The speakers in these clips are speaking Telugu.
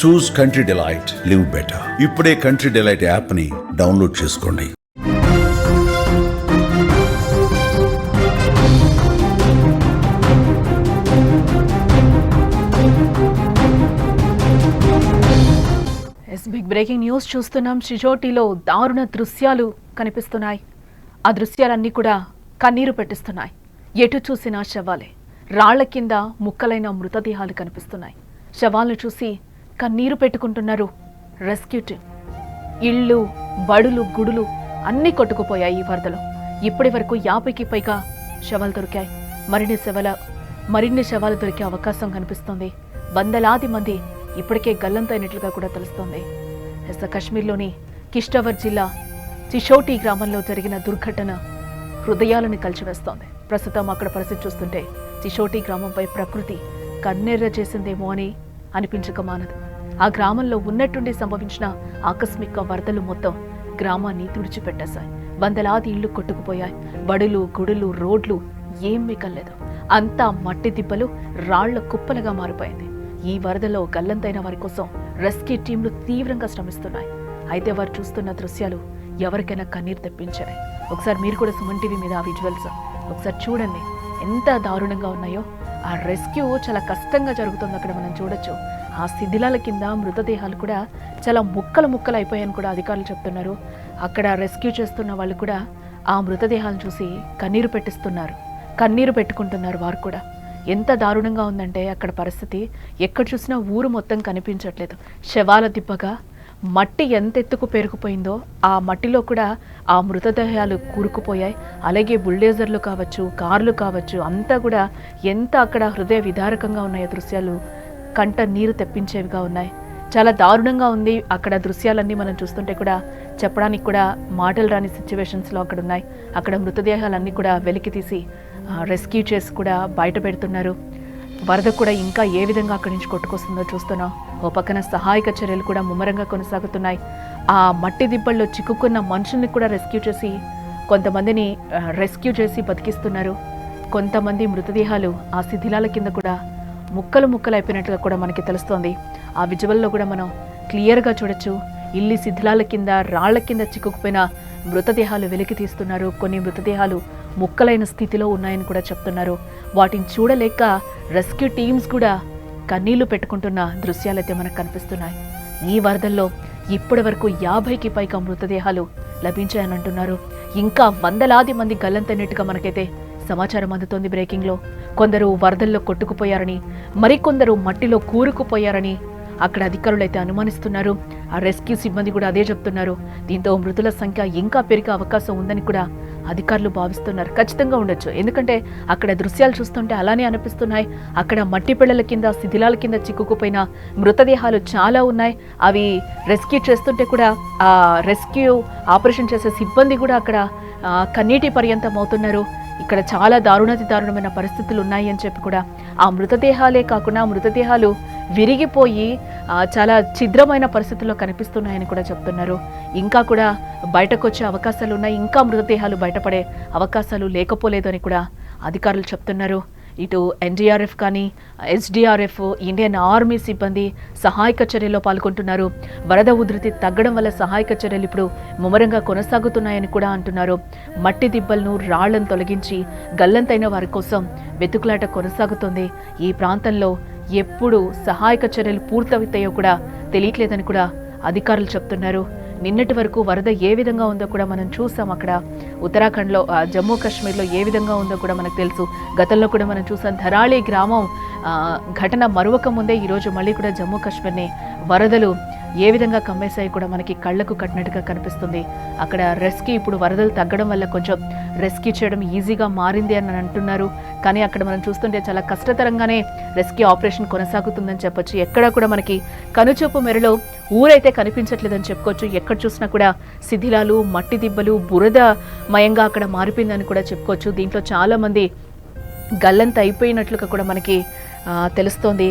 Choose country delight live better ఇప్పుడే కంట్రీ డిలైట్ యాప్ని డౌన్లోడ్ చేసుకోండి. ఎస్ బిగ్ బ్రేకింగ్ న్యూస్ చూస్తున్నాం. షిజోటిలో దారుణ దృశ్యాలు కనిపిస్తున్నాయి. ఆ దృశ్యాలన్నీ కూడా కన్నీరు పెట్టిస్తున్నాయి. ఎటు చూసినా శవాలే. రాళ్ళ కింద ముక్కలైన మృతదేహాలు కనిపిస్తున్నాయి. శవాలను చూసి కన్నీరు పెట్టుకుంటున్నారు. రెస్క్యూ టీం ఇళ్ళు బడులు గుడులు అన్నీ కొట్టుకుపోయాయి ఈ వరదలో. ఇప్పటి వరకు యాభైకి పైగా శవాలు దొరికాయి. మరిన్ని శవాల మరిన్ని శవాలు దొరికే అవకాశం కనిపిస్తోంది. వందలాది మంది ఇప్పటికే గల్లంతైనట్లుగా కూడా తెలుస్తోంది. ఎస్ కశ్మీర్లోని కిష్టవర్ జిల్లా చిషోటి గ్రామంలో జరిగిన దుర్ఘటన హృదయాలను కలిచివేస్తోంది. ప్రస్తుతం అక్కడ పరిస్థితి చూస్తుంటే చిషోటి గ్రామంపై ప్రకృతి కన్నెర్ర చేసిందేమో అని అనిపించక మానదు. ఆ గ్రామంలో ఉన్నట్టుండి సంభవించిన ఆకస్మిక వరదలు మొత్తం గ్రామాన్ని తుడిచిపెట్టేశాయి వందలాది ఇళ్ళు కొట్టుకుపోయాయి. బడులు గుడులు రోడ్లు ఏం కలలేదు అంతా మట్టి దిబ్బలు రాళ్ళ కుప్పలుగా మారిపోయింది. ఈ వరదలో గల్లంతైన వారి కోసం రెస్క్యూ టీంలు తీవ్రంగా శ్రమిస్తున్నాయి. అయితే వారు చూస్తున్న దృశ్యాలు ఎవరికైనా కన్నీరు తెప్పించాయి. ఒకసారి మీరు కూడా సుమన్ టీవీ మీద ఆ విజువల్స్ ఒకసారి చూడండి. ఎంత దారుణంగా ఉన్నాయో. ఆ రెస్క్యూ చాలా కష్టంగా జరుగుతుంది అక్కడ మనం చూడొచ్చు. ఆ శిథిలాల కింద మృతదేహాలు కూడా చాలా ముక్కలు ముక్కలు అయిపోయాయని కూడా అధికారులు చెప్తున్నారు. అక్కడ రెస్క్యూ చేస్తున్న వాళ్ళు కూడా ఆ మృతదేహాలను చూసి కన్నీరు పెట్టిస్తున్నారు. కన్నీరు పెట్టుకుంటున్నారు వారు కూడా. ఎంత దారుణంగా ఉందంటే అక్కడ పరిస్థితి. ఎక్కడ చూసినా ఊరు మొత్తం కనిపించట్లేదు. శవాల దిబ్బగా మట్టి ఎంత ఎత్తుకు పేరుకుపోయిందో ఆ మట్టిలో కూడా ఆ మృతదేహాలు కూరుకుపోయాయి. అలాగే బుల్డేజర్లు కావచ్చు కార్లు కావచ్చు అంతా కూడా ఎంత అక్కడ హృదయ విదారకంగా ఉన్నాయో దృశ్యాలు కంట నీరు తెప్పించేవిగా ఉన్నాయి. చాలా దారుణంగా ఉంది అక్కడ దృశ్యాలన్నీ మనం చూస్తుంటే కూడా చెప్పడానికి కూడా మాటలు రాని సిచ్యువేషన్స్లో అక్కడ ఉన్నాయి అక్కడ మృతదేహాలన్నీ కూడా వెలికి తీసి రెస్క్యూ చేసి కూడా బయట పెడుతున్నారు. వరద కూడా ఇంకా ఏ విధంగా అక్కడి నుంచి కొట్టుకొస్తుందో చూస్తున్నాం. ఓ పక్కన సహాయక చర్యలు కూడా ముమ్మరంగా కొనసాగుతున్నాయి. ఆ మట్టి దిబ్బల్లో చిక్కుకున్న మనుషుల్ని కూడా రెస్క్యూ చేసి కొంతమందిని రెస్క్యూ చేసి బతికిస్తున్నారు. కొంతమంది మృతదేహాలు ఆ శిథిలాల కింద కూడా ముక్కలు ముక్కలు అయిపోయినట్టుగా కూడా మనకి తెలుస్తోంది. ఆ విజువల్లో కూడా మనం క్లియర్గా చూడొచ్చు. ఇల్లి శిథిలాల కింద రాళ్ళ కింద చిక్కుకుపోయిన మృతదేహాలు వెలికి తీస్తున్నారు. కొన్ని మృతదేహాలు ముక్కలైన స్థితిలో ఉన్నాయని కూడా చెప్తున్నారు. వాటిని చూడలేక రెస్క్యూ టీమ్స్ కూడా కన్నీళ్ళు పెట్టుకుంటున్న దృశ్యాలైతే మనకు కనిపిస్తున్నాయి. ఈ వరదల్లో ఇప్పటి వరకు యాభైకి పైగా మృతదేహాలు లభించాయని అంటున్నారు ఇంకా వందలాది మంది గల్లంతైనట్టుగా మనకైతే సమాచారం అందుతోంది బ్రేకింగ్లో. కొందరు వరదల్లో కొట్టుకుపోయారని మరికొందరు మట్టిలో కూరుకుపోయారని అక్కడ అధికారులు అయితే అనుమానిస్తున్నారు. ఆ రెస్క్యూ సిబ్బంది కూడా అదే చెప్తున్నారు. దీంతో మృతుల సంఖ్య ఇంకా పెరిగే అవకాశం ఉందని కూడా అధికారులు భావిస్తున్నారు. ఖచ్చితంగా ఉండొచ్చు. ఎందుకంటే అక్కడ దృశ్యాలు చూస్తుంటే అలానే అనిపిస్తున్నాయి. అక్కడ మట్టి పిల్లల కింద శిథిలాల కింద చిక్కుకుపోయిన మృతదేహాలు చాలా ఉన్నాయి. అవి రెస్క్యూ చేస్తుంటే కూడా ఆ రెస్క్యూ ఆపరేషన్ చేసే సిబ్బంది కూడా అక్కడ కన్నీటి పర్యంతం అవుతున్నారు ఇక్కడ చాలా దారుణాతి దారుణమైన పరిస్థితులు ఉన్నాయి అని చెప్పి కూడా ఆ మృతదేహాలే కాకుండా మృతదేహాలు విరిగిపోయి చాలా ఛిద్రమైన పరిస్థితుల్లో కనిపిస్తున్నాయని కూడా చెప్తున్నారు. ఇంకా కూడా బయటకు వచ్చే అవకాశాలు ఉన్నాయి. ఇంకా మృతదేహాలు బయటపడే అవకాశాలు లేకపోలేదని కూడా అధికారులు చెప్తున్నారు. ఇటు ఎన్డీఆర్ఎఫ్ కానీ ఎస్డీఆర్ఎఫ్ ఇండియన్ ఆర్మీ సిబ్బంది సహాయక చర్యలో పాల్గొంటున్నారు. వరద ఉధృతి తగ్గడం వల్ల సహాయక చర్యలు ఇప్పుడు ముమ్మరంగా కొనసాగుతున్నాయని కూడా అంటున్నారు. మట్టి దిబ్బలను రాళ్ళను తొలగించి గల్లంతైన వారి కోసం వెతుకులాట కొనసాగుతుంది. ఈ ప్రాంతంలో ఎప్పుడు సహాయక చర్యలు పూర్తవుతాయో కూడా తెలియట్లేదని కూడా అధికారులు చెప్తున్నారు. నిన్నటి వరకు వరద ఏ విధంగా ఉందో కూడా మనం చూసాం అక్కడ. ఉత్తరాఖండ్లో జమ్మూ కాశ్మీర్లో ఏ విధంగా ఉందో కూడా మనకు తెలుసు. గతంలో కూడా మనం చూసాం ధరాళి గ్రామం ఘటన మరొక ముందే ఈరోజు మళ్ళీ కూడా జమ్మూ కాశ్మీర్ని వరదలు ఏ విధంగా కమ్మేశాయి కూడా మనకి కళ్ళకు కట్టినట్టుగా కనిపిస్తుంది. అక్కడ రెస్క్యూ ఇప్పుడు వరదలు తగ్గడం వల్ల కొంచెం రెస్క్యూ చేయడం ఈజీగా మారింది అని అంటున్నారు. కానీ అక్కడ మనం చూస్తుంటే చాలా కష్టతరంగానే రెస్క్యూ ఆపరేషన్ కొనసాగుతుందని చెప్పొచ్చు. ఎక్కడ కూడా మనకి కనుచూపు మెరలో ఊరైతే కనిపించట్లేదని చెప్పుకోవచ్చు. ఎక్కడ చూసినా కూడా శిథిలాలు మట్టి దిబ్బలు బురద మయంగా అక్కడ మారిపోయిందని కూడా చెప్పుకోవచ్చు. దీంట్లో చాలామంది గల్లంత అయిపోయినట్లుగా కూడా మనకి తెలుస్తోంది.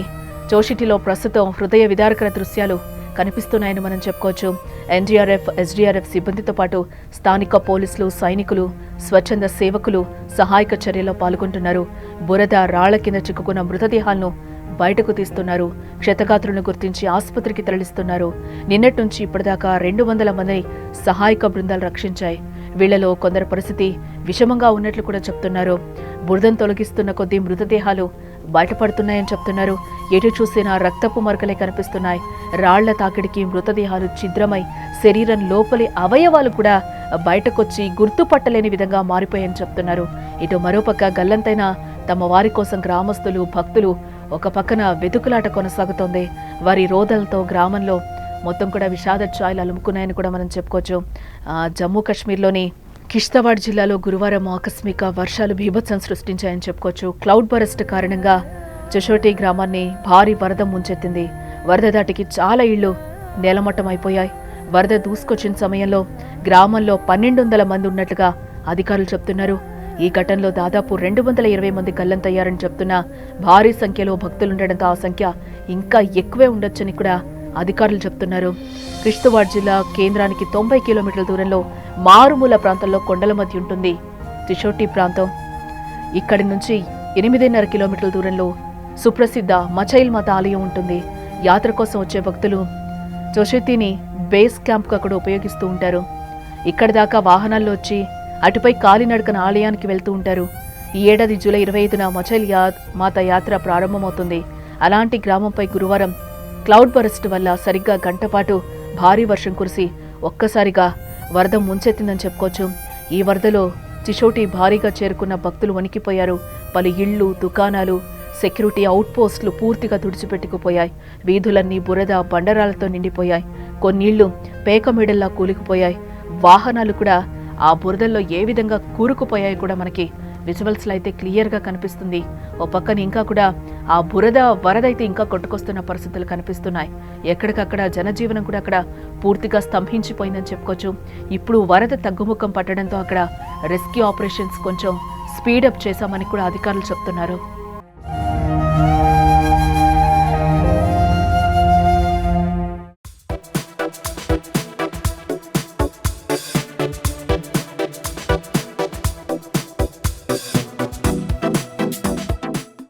జోషిటిలో ప్రస్తుతం హృదయ విదారకర దృశ్యాలు కనిపిస్తున్నాయని మనం చెప్పుకోవచ్చు. ఎన్డీఆర్ఎఫ్ ఎస్డీఆర్ఎఫ్ సిబ్బందితో పాటు స్థానిక పోలీసులు సైనికులు స్వచ్ఛంద సేవకులు సహాయక చర్యలో పాల్గొంటున్నారు. బురద రాళ్ళ కింద చిక్కుకున్న మృతదేహాలను బయటకు తీస్తున్నారు. క్షతగాత్రులను గుర్తించి ఆసుపత్రికి తరలిస్తున్నారు. నిన్నటి నుంచి ఇప్పటిదాకా రెండు వందల మంది సహాయక బృందాలు రక్షించాయి. వీళ్ళలో కొందరి పరిస్థితి విషమంగా ఉన్నట్లు కూడా చెప్తున్నారు. బురదను తొలగిస్తున్న కొద్దీ మృతదేహాలు బయటపడుతున్నాయని చెప్తున్నారు. ఎటు చూసినా రక్తపు మరకలే కనిపిస్తున్నాయి. రాళ్ళ తాకిడికి మృతదేహాలు ఛిద్రమై శరీరం లోపలి అవయవాలు కూడా బయటకొచ్చి గుర్తుపట్టలేని విధంగా మారిపోయాయని చెప్తున్నారు. ఇటు మరోపక్క గల్లంతైన తమ వారి కోసం గ్రామస్తులు భక్తులు ఒక పక్కన వెతుకులాట కొనసాగుతోంది. వారి రోదలతో గ్రామంలో మొత్తం కూడా విషాద ఛాయలు అలుముకున్నాయని కూడా మనం చెప్పుకోవచ్చు. జమ్మూ కాశ్మీర్లోని కిష్తవాడ్ జిల్లాలో గురువారం ఆకస్మిక వర్షాలు బీభత్సం సృష్టించాయని చెప్పుకోవచ్చు. క్లౌడ్ బరస్ట్ కారణంగా చషోటి గ్రామాన్ని భారీ వరద ముంచెత్తింది. వరద దాటికి చాలా ఇళ్ళు నేలమట్టం అయిపోయాయి వరద దూసుకొచ్చిన సమయంలో గ్రామంలో పన్నెండు వందల మంది ఉన్నట్లుగా అధికారులు చెప్తున్నారు. ఈ ఘటనలో దాదాపు రెండు వందల ఇరవై మంది గల్లంతయ్యారని చెప్తున్న భారీ సంఖ్యలో భక్తులుండడంతో ఆ సంఖ్య ఇంకా ఎక్కువే ఉండొచ్చని కూడా అధికారులు చెప్తున్నారు. కిష్తవాడ్ జిల్లా కేంద్రానికి తొంభై కిలోమీటర్ల దూరంలో మారుమూల ప్రాంతంలో కొండల మధ్య ఉంటుంది. త్రిశోటి ప్రాంతం. ఇక్కడి నుంచి ఎనిమిదిన్నర కిలోమీటర్ల దూరంలో సుప్రసిద్ధ మచైల్ మత ఆలయం ఉంటుంది. యాత్ర కోసం వచ్చే భక్తులు చొషితిని బేస్ క్యాంప్గా అక్కడ ఉపయోగిస్తూ ఉంటారు. ఇక్కడి దాకా వాహనాల్లో వచ్చి అటుపై కాలినడకన ఆలయానికి వెళ్తూ ఉంటారు. ఈ ఏడాది జూలై ఇరవై ఐదున మచైల్ యా మాత యాత్ర ప్రారంభమవుతుంది. అలాంటి గ్రామంపై గురువారం క్లౌడ్ బరస్ట్ వల్ల సరిగ్గా గంటపాటు భారీ వర్షం కురిసి ఒక్కసారిగా వరద ముంచెత్తిందని చెప్పుకోవచ్చు. ఈ వరదలో చిషోటి భారీగా చేరుకున్న భక్తులు వణికిపోయారు. పలు ఇళ్ళు దుకాణాలు సెక్యూరిటీ అవుట్పోస్టులు పూర్తిగా తుడిచిపెట్టుకుపోయాయి. వీధులన్నీ బురద బండరాలతో నిండిపోయాయి. కొన్నిళ్ళు పేకమిడల్లా కూలికిపోయాయి. వాహనాలు కూడా ఆ బురదల్లో ఏ విధంగా కూరుకుపోయాయి కూడా మనకి విజువల్స్లో అయితే క్లియర్గా కనిపిస్తుంది. ఓ పక్కన ఇంకా కూడా ఆ బురద వరద అయితే ఇంకా కొట్టుకొస్తున్న పరిస్థితులు కనిపిస్తున్నాయి. ఎక్కడికక్కడ జనజీవనం కూడా అక్కడ పూర్తిగా స్తంభించిపోయిందని చెప్పుకోవచ్చు. ఇప్పుడు వరద తగ్గుముఖం పట్టడంతో అక్కడ రెస్క్యూ ఆపరేషన్స్ కొంచెం స్పీడప్ చేశామని కూడా అధికారులు చెప్తున్నారు.